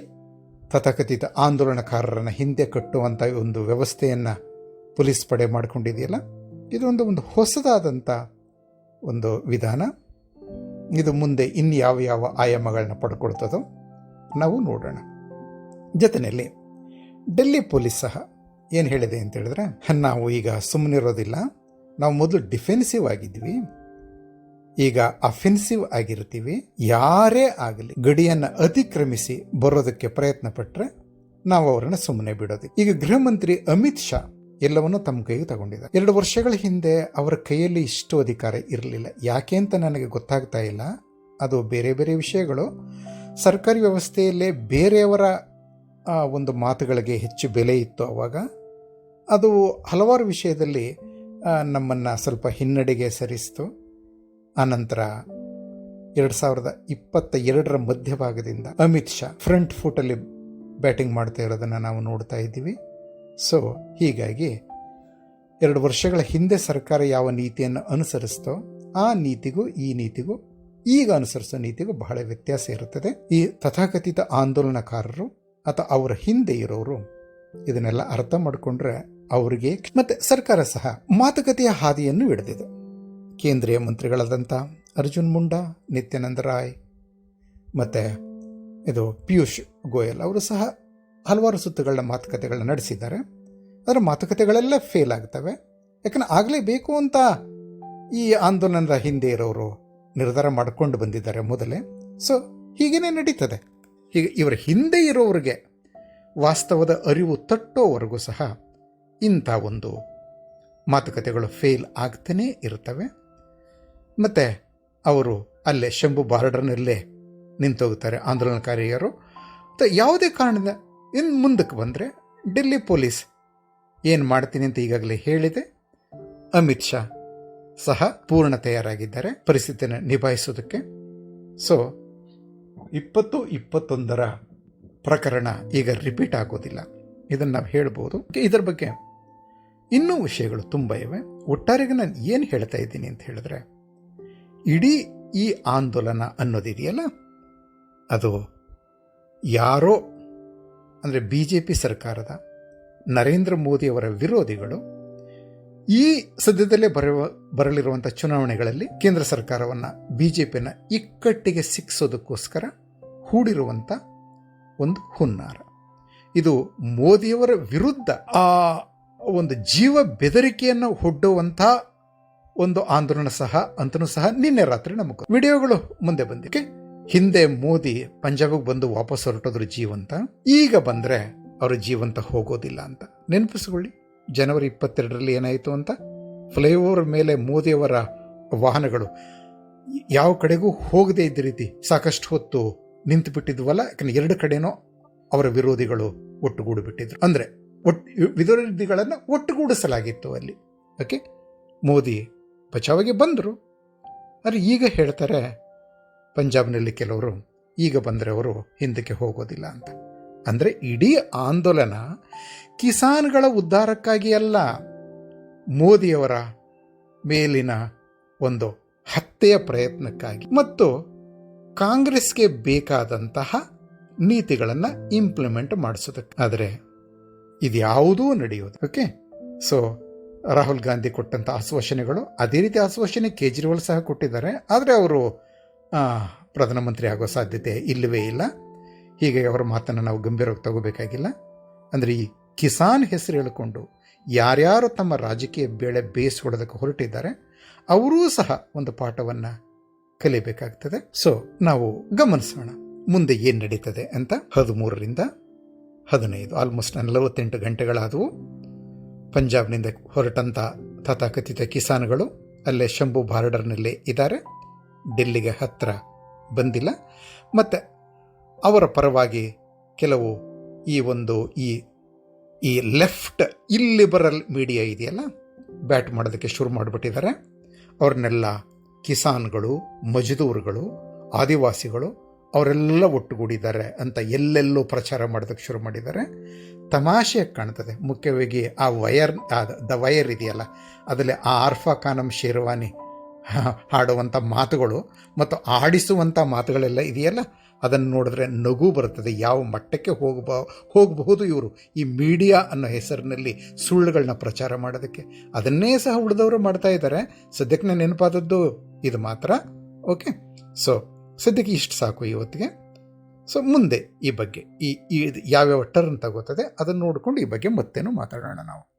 ತಥಾಕಥಿತ ಆಂದೋಲನಕಾರರನ್ನು ಹಿಂದೆ ಕಟ್ಟುವಂಥ ಒಂದು ವ್ಯವಸ್ಥೆಯನ್ನು ಪೊಲೀಸ್ ಪಡೆ ಮಾಡಿಕೊಂಡಿದೆಯಲ್ಲ? ಇದೊಂದು ಒಂದು ಹೊಸದಾದಂಥ ಒಂದು ವಿಧಾನ. ಇದು ಮುಂದೆ ಇನ್ನು ಯಾವ ಯಾವ ಆಯಾಮಗಳನ್ನ ಪಡ್ಕೊಳ್ತದೋ ನಾವು ನೋಡೋಣ. ಜೊತೆಯಲ್ಲಿ ಡೆಲ್ಲಿ ಪೊಲೀಸ್ ಸಹ ಏನು ಹೇಳಿದೆ ಅಂತ ಹೇಳಿದ್ರೆ ನಾವು ಈಗ ಸುಮ್ಮನಿರೋದಿಲ್ಲ ನಾವು ಮೊದಲು ಡಿಫೆನ್ಸಿವ್ ಆಗಿದ್ವಿ ಈಗ ಅಫೆನ್ಸಿವ್ ಆಗಿರ್ತೀವಿ. ಯಾರೇ ಆಗಲಿ ಗಡಿಯನ್ನು ಅತಿಕ್ರಮಿಸಿ ಬರೋದಕ್ಕೆ ಪ್ರಯತ್ನ ಪಟ್ಟರೆ ನಾವು ಅವರನ್ನು ಸುಮ್ಮನೆ ಬಿಡೋದು. ಈಗ ಗೃಹ ಮಂತ್ರಿ ಅಮಿತ್ ಶಾ ಎಲ್ಲವನ್ನೂ ತಮ್ಮ ಕೈಗೆ ತಗೊಂಡಿದ್ದಾರೆ. ಎರಡು ವರ್ಷಗಳ ಹಿಂದೆ ಅವರ ಕೈಯಲ್ಲಿ ಇಷ್ಟು ಅಧಿಕಾರ ಇರಲಿಲ್ಲ. ಯಾಕೆ ಅಂತ ನನಗೆ ಗೊತ್ತಾಗ್ತಾ ಇಲ್ಲ. ಅದು ಬೇರೆ ಬೇರೆ ವಿಷಯಗಳು. ಸರ್ಕಾರಿ ವ್ಯವಸ್ಥೆಯಲ್ಲೇ ಬೇರೆಯವರ ಒಂದು ಮಾತುಗಳಿಗೆ ಹೆಚ್ಚು ಬೆಲೆ ಇತ್ತು ಆವಾಗ ಅದು ಹಲವಾರು ವಿಷಯದಲ್ಲಿ ನಮ್ಮನ್ನು ಸ್ವಲ್ಪ ಹಿನ್ನಡೆಗೆ ಸರಿಸಿತು. ಆನಂತರ ಎರಡು ಸಾವಿರದ ಇಪ್ಪತ್ತ ಎರಡರ ಮಧ್ಯಭಾಗದಿಂದ ಅಮಿತ್ ಶಾ ಫ್ರಂಟ್ ಫುಟಲ್ಲಿ ಬ್ಯಾಟಿಂಗ್ ಮಾಡ್ತಾ ಇರೋದನ್ನು ನಾವು ನೋಡ್ತಾ ಇದ್ದೀವಿ. ಸೊ ಹೀಗಾಗಿ ಎರಡು ವರ್ಷಗಳ ಹಿಂದೆ ಸರ್ಕಾರ ಯಾವ ನೀತಿಯನ್ನು ಅನುಸರಿಸ್ತೋ ಆ ನೀತಿಗೂ, ಈ ನೀತಿಗೂ, ಈಗ ಅನುಸರಿಸೋ ನೀತಿಗೂ ಬಹಳ ವ್ಯತ್ಯಾಸ ಇರುತ್ತದೆ. ಈ ತಥಾಕಥಿತ ಆಂದೋಲನಕಾರರು ಅಥವಾ ಅವರ ಹಿಂದೆ ಇರೋರು ಇದನ್ನೆಲ್ಲ ಅರ್ಥ ಮಾಡಿಕೊಂಡ್ರೆ ಅವರಿಗೆ ಮತ್ತೆ ಸರ್ಕಾರ ಸಹ ಮಾತುಕತೆಯ ಹಾದಿಯನ್ನು ಹಿಡಿದಿದೆ. ಕೇಂದ್ರೀಯ ಮಂತ್ರಿಗಳಾದಂಥ ಅರ್ಜುನ್ ಮುಂಡಾ, ನಿತ್ಯಾನಂದ ರಾಯ್ ಮತ್ತು ಇದು ಪಿಯೂಷ್ ಗೋಯಲ್ ಅವರು ಸಹ ಹಲವಾರು ಸುತ್ತುಗಳನ್ನ ಮಾತುಕತೆಗಳನ್ನ ನಡೆಸಿದ್ದಾರೆ. ಅದರ ಮಾತುಕತೆಗಳೆಲ್ಲ ಫೇಲ್ ಆಗ್ತವೆ. ಯಾಕಂದ್ರೆ ಆಗಲೇಬೇಕು ಅಂತ ಈ ಆಂದೋಲನದ ಹಿಂದೆ ಇರೋರು ನಿರ್ಧಾರ ಮಾಡಿಕೊಂಡು ಬಂದಿದ್ದಾರೆ ಮೊದಲೇ. ಸೊ ಹೀಗೇನೆ ನಡೀತದೆ. ಹೀಗೆ ಇವರ ಹಿಂದೆ ಇರೋರಿಗೆ ವಾಸ್ತವದ ಅರಿವು ತಟ್ಟೋವರೆಗೂ ಸಹ ಇಂಥ ಒಂದು ಮಾತುಕತೆಗಳು ಫೇಲ್ ಆಗ್ತಾನೇ ಇರ್ತವೆ ಮತ್ತು ಅವರು ಅಲ್ಲೇ ಶಂಭು ಬಾರ್ಡರ್ನಲ್ಲೇ ನಿಂತೋಗ್ತಾರೆ ಆಂದೋಲನಕಾರಿಯರು. ಯಾವುದೇ ಕಾರಣದ ಇನ್ನು ಮುಂದಕ್ಕೆ ಬಂದರೆ ಡೆಲ್ಲಿ ಪೊಲೀಸ್ ಏನು ಮಾಡ್ತೀನಿ ಅಂತ ಈಗಾಗಲೇ ಹೇಳಿದೆ. ಅಮಿತ್ ಶಾ ಸಹ ಪೂರ್ಣ ತಯಾರಾಗಿದ್ದಾರೆ ಪರಿಸ್ಥಿತಿನ ನಿಭಾಯಿಸೋದಕ್ಕೆ. ಸೊ ಇಪ್ಪತ್ತು ಇಪ್ಪತ್ತೊಂದರ ಪ್ರಕರಣ ಈಗ ರಿಪೀಟ್ ಆಗೋದಿಲ್ಲ. ಇದನ್ನು ನಾವು ಹೇಳ್ಬೋದು. ಇದರ ಬಗ್ಗೆ ಇನ್ನೂ ವಿಷಯಗಳು ತುಂಬ ಇವೆ. ಒಟ್ಟಾರೆಗೆ ನಾನು ಏನು ಹೇಳ್ತಾ ಇದ್ದೀನಿ ಅಂತ ಹೇಳಿದ್ರೆ, ಇಡೀ ಈ ಆಂದೋಲನ ಅನ್ನೋದಿದೆಯಲ್ಲ, ಅದು ಯಾರೋ ಅಂದರೆ ಬಿ ಜೆ ಪಿ ಸರ್ಕಾರದ ನರೇಂದ್ರ ಮೋದಿಯವರ ವಿರೋಧಿಗಳು ಈ ಸದ್ಯದಲ್ಲೇ ಬರುವ, ಬರಲಿರುವಂಥ ಚುನಾವಣೆಗಳಲ್ಲಿ ಕೇಂದ್ರ ಸರ್ಕಾರವನ್ನು ಬಿ ಜೆ ಪಿನ ಇಕ್ಕಟ್ಟಿಗೆ ಸಿಕ್ಕಿಸೋದಕ್ಕೋಸ್ಕರ ಹೂಡಿರುವಂಥ ಒಂದು ಹುನ್ನಾರ. ಇದು ಮೋದಿಯವರ ವಿರುದ್ಧ ಆ ಒಂದು ಜೀವ ಬೆದರಿಕೆಯನ್ನು ಹೊಡ್ಡುವಂಥ ಒಂದು ಆಂದೋಲನ ಸಹ, ಅಂತನೂ ಸಹ ನಿನ್ನೆ ರಾತ್ರಿ ನಮಗೆ. ವಿಡಿಯೋಗಳು ಮುಂದೆ ಬಂದಿಕ್ಕೆ ಹಿಂದೆ ಮೋದಿ ಪಂಜಾಬ್ಗೆ ಬಂದು ವಾಪಸ್ ಹೊರಟೋದ್ರು ಜೀವಂತ, ಈಗ ಬಂದರೆ ಅವರು ಜೀವಂತ ಹೋಗೋದಿಲ್ಲ ಅಂತ. ನೆನಪಿಸ್ಕೊಳ್ಳಿ, ಜನವರಿ ಇಪ್ಪತ್ತೆರಡರಲ್ಲಿ ಏನಾಯಿತು ಅಂತ? ಫ್ಲೈಓವರ್ ಮೇಲೆ ಮೋದಿಯವರ ವಾಹನಗಳು ಯಾವ ಕಡೆಗೂ ಹೋಗದೇ ಇದ್ದ ರೀತಿ ಸಾಕಷ್ಟು ಹೊತ್ತು ನಿಂತು ಬಿಟ್ಟಿದ್ವಲ್ಲ ಯಾಕಂದ್ರೆ ಎರಡು ಕಡೆನೋ ಅವರ ವಿರೋಧಿಗಳು ಒಟ್ಟುಗೂಡಿಬಿಟ್ಟಿದ್ರು. ಅಂದರೆ ಒಟ್ಟು ವಿರೋಧಿಗಳನ್ನು ಒಟ್ಟುಗೂಡಿಸಲಾಗಿತ್ತು ಅಲ್ಲಿ. ಓಕೆ? ಮೋದಿ ಬಚಾವಿಗೆ ಬಂದರು. ಆದರೆ ಈಗ ಹೇಳ್ತಾರೆ ಪಂಜಾಬ್ನಲ್ಲಿ ಕೆಲವರು ಈಗ ಬಂದರೆ ಅವರು ಹಿಂದಕ್ಕೆ ಹೋಗೋದಿಲ್ಲ ಅಂತ. ಅಂದರೆ ಇಡೀ ಆಂದೋಲನ ಕಿಸಾನ್ಗಳ ಉದ್ಧಾರಕ್ಕಾಗಿ ಅಲ್ಲ, ಮೋದಿಯವರ ಮೇಲಿನ ಒಂದು ಹತ್ಯೆಯ ಪ್ರಯತ್ನಕ್ಕಾಗಿ ಮತ್ತು ಕಾಂಗ್ರೆಸ್ಗೆ ಬೇಕಾದಂತಹ ನೀತಿಗಳನ್ನು ಇಂಪ್ಲಿಮೆಂಟ್ ಮಾಡಿಸೋದಕ್ಕೆ ಆದರೆ ಇದ್ಯಾವುದೂ ನಡೆಯೋದು. ಓಕೆ ಸೊ ರಾಹುಲ್ ಗಾಂಧಿ ಕೊಟ್ಟಂಥ ಆಶ್ವಾಸನೆಗಳು, ಅದೇ ರೀತಿ ಆಶ್ವಾಸನೆ ಕೇಜ್ರಿವಾಲ್ ಸಹ ಕೊಟ್ಟಿದ್ದಾರೆ. ಆದರೆ ಅವರು ಪ್ರಧಾನಮಂತ್ರಿ ಆಗೋ ಸಾಧ್ಯತೆ ಇಲ್ಲವೇ ಇಲ್ಲ. ಹೀಗಾಗಿ ಅವರ ಮಾತನ್ನು ನಾವು ಗಂಭೀರವಾಗಿ ತಗೋಬೇಕಾಗಿಲ್ಲ. ಅಂದರೆ ಈ ಕಿಸಾನ್ ಹೆಸರು ಹೇಳಿಕೊಂಡು ಯಾರ್ಯಾರು ತಮ್ಮ ರಾಜಕೀಯ ಬೇಳೆ ಬೇಯಿಸ್ಕೊಳ್ಳೋದಕ್ಕೆ ಹೊರಟಿದ್ದಾರೆ, ಅವರೂ ಸಹ ಒಂದು ಪಾಠವನ್ನು ಕಲಿಬೇಕಾಗ್ತದೆ. ಸೊ ನಾವು ಗಮನಿಸೋಣ, ಮುಂದೆ ಏನು ನಡೀತದೆ ಅಂತ. ಹದಿಮೂರರಿಂದ ಹದಿನೈದು ಆಲ್ಮೋಸ್ಟ್ ನಲವತ್ತೆಂಟು ಗಂಟೆಗಳಾದವು. ಪಂಜಾಬ್ನಿಂದ ಹೊರಟಂಥ ತಥಾಕಥಿತ ಕಿಸಾನ್ಗಳು, ಅಲ್ಲೇ ಶಂಭು ಬಾರ್ಡರ್ನಲ್ಲೇ ಇದ್ದಾರೆ. ಡೆಲ್ಲಿಗೆ ಹತ್ತಿರ ಬಂದಿಲ್ಲ. ಮತ್ತು ಅವರ ಪರವಾಗಿ ಕೆಲವು ಈ ಒಂದು ಈ ಈ ಲೆಫ್ಟ್ ಇಲ್ಲಿಬರಲ್ ಮೀಡಿಯಾ ಇದೆಯಲ್ಲ, ಬ್ಯಾಟ್ ಮಾಡೋದಕ್ಕೆ ಶುರು ಮಾಡಿಬಿಟ್ಟಿದ್ದಾರೆ. ಅವ್ರನ್ನೆಲ್ಲ ಕಿಸಾನ್ಗಳು, ಮಜದೂರುಗಳು, ಆದಿವಾಸಿಗಳು, ಅವರೆಲ್ಲ ಒಟ್ಟುಗೂಡಿದ್ದಾರೆ ಅಂತ ಎಲ್ಲೆಲ್ಲೋ ಪ್ರಚಾರ ಮಾಡೋದಕ್ಕೆ ಶುರು ಮಾಡಿದ್ದಾರೆ. ತಮಾಷೆಯಾಗಿ ಕಾಣ್ತದೆ, ಮುಖ್ಯವಾಗಿ ಆ ವಯರ್ ದ ವಯರ್ ಇದೆಯಲ್ಲ, ಅದರಲ್ಲಿ ಆ ಆರ್ಫಾ ಖಾನಮ್ ಶೇರ್ವಾನಿ ಹಾಡುವಂಥ ಮಾತುಗಳು ಮತ್ತು ಆಡಿಸುವಂಥ ಮಾತುಗಳೆಲ್ಲ ಇದೆಯಲ್ಲ? ಅದನ್ನು ನೋಡಿದ್ರೆ ನಗು ಬರುತ್ತದೆ. ಯಾವ ಮಟ್ಟಕ್ಕೆ ಹೋಗಬ, ಹೋಗಬಹುದು ಇವರು? ಈ ಮೀಡಿಯಾ ಅನ್ನೋ ಹೆಸರಿನಲ್ಲಿ ಸುಳ್ಳುಗಳನ್ನ ಪ್ರಚಾರ ಮಾಡೋದಕ್ಕೆ. ಅದನ್ನೇ ಸಹ ಉಳಿದವರು ಮಾಡ್ತಾ ಇದ್ದಾರೆ. ಸದ್ಯಕ್ಕೆ ನಾನು ನೆನಪಾದದ್ದು ಇದು ಮಾತ್ರ. ಓಕೆ? ಸೊ, ಸದ್ಯಕ್ಕೆ ಇಷ್ಟು ಸಾಕು ಇವತ್ತಿಗೆ. ಸೊ, ಮುಂದೆ ಈ ಬಗ್ಗೆ, ಈ ಯಾವ್ಯಾವ ಟರ್ನ್ ತಗೋತದೆ ಅದನ್ನು ನೋಡಿಕೊಂಡು ಈ ಬಗ್ಗೆ ಮತ್ತೇನು ಮಾತಾಡೋಣ ನಾವು.